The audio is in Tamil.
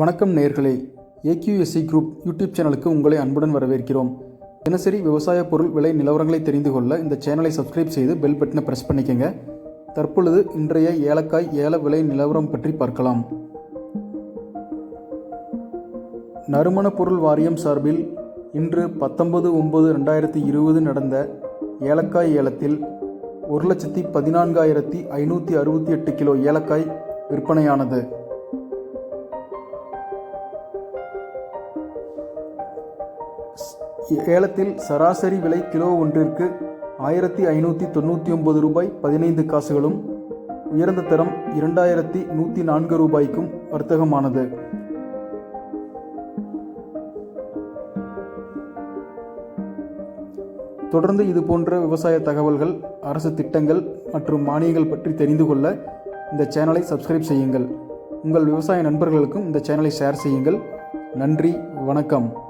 வணக்கம் நேர்களே. ஏக்யூஎஸ்சி குரூப் யூடியூப் சேனலுக்கு உங்களை அன்புடன் வரவேற்கிறோம். தினசரி விவசாய பொருள் விலை நிலவரங்களை தெரிந்து கொள்ள இந்த சேனலை சப்ஸ்கிரைப் செய்து பெல் பட்டனை பிரஸ் பண்ணிக்கங்க. தற்பொழுது இன்றைய ஏலக்காய் ஏல விலை நிலவரம் பற்றி பார்க்கலாம். நறுமண பொருள் வாரியம் சார்பில் இன்று பத்தொன்பது ஒம்பது ரெண்டாயிரத்தி இருபது நடந்த ஏலக்காய் ஏலத்தில் ஒரு லட்சத்தி பதினான்காயிரத்தி ஐநூற்றி அறுபத்தி எட்டு கிலோ ஏலக்காய் விற்பனையானது. ஏலத்தில் சராசரி விலை கிலோ ஒன்றிற்கு ஆயிரத்தி ஐநூற்றி தொண்ணூற்றி ஒன்பது ரூபாய் பதினைந்து காசுகளும் உயர்ந்த தரம் இரண்டாயிரத்தி நூற்றி நான்கு ரூபாய்க்கும் வர்த்தகமானது. தொடர்ந்து இது போன்ற விவசாய தகவல்கள் அரசு திட்டங்கள் மற்றும் மானியங்கள் பற்றி தெரிந்து கொள்ள இந்த சேனலை சப்ஸ்கிரைப் செய்யுங்கள். உங்கள் விவசாய நண்பர்களுக்கும் இந்த சேனலை ஷேர் செய்யுங்கள். நன்றி வணக்கம்.